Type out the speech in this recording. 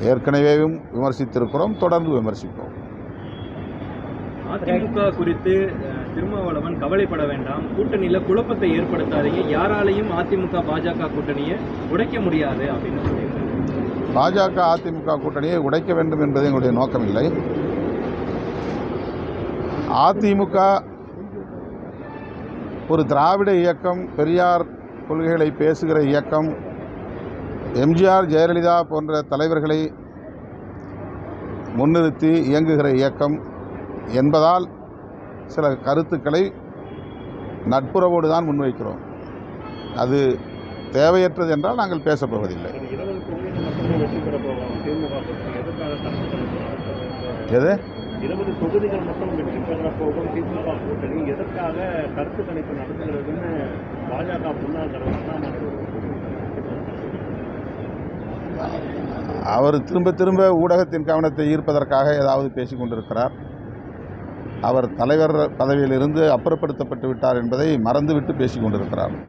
ஏற்கனவேவும் விமர்சித்திருக்கிறோம் தொடர்ந்து விமர்சிப்போம். அதிமுக குறித்து திருமாவளவன் கவலைப்பட வேண்டாம். கூட்டணியில குழப்பத்தை ஏற்படுத்தாதீங்க. யாராலையும் அதிமுக பாஜக கூட்டணியை உடைக்க முடியாது அப்படின்னு பாஜக அதிமுக கூட்டணியை உடைக்க வேண்டும் என்பது எங்களுடைய நோக்கமில்லை. அதிமுக ஒரு திராவிட இயக்கம் பெரியார் கொள்கைகளை பேசுகிற இயக்கம் எம்ஜிஆர் ஜெயலலிதா போன்ற தலைவர்களை முன்னிறுத்தி இயங்குகிற இயக்கம் என்பதால் சில கருத்துக்களை நட்புறவோடு தான் முன்வைக்கிறோம். அது தேவையற்றது என்றால் நாங்கள் பேசப்போவதில்லை. எது? இருபது தொகுதிகள் மட்டும் வெற்றி பெற போகும்? திமுக கூட்டணி. எதற்காக கருத்து கணிப்பு நடத்துகிறதுன்னு பாஜக முன்னாள் தலைவர் அவர் திரும்ப திரும்ப ஊடகத்தின் கவனத்தை ஈர்ப்பதற்காக ஏதாவது பேசிக் கொண்டிருக்கிறார். அவர் தலைவர் பதவியிலிருந்து அப்புறப்படுத்தப்பட்டு விட்டார் என்பதை மறந்துவிட்டு பேசிக் கொண்டிருக்கிறார்.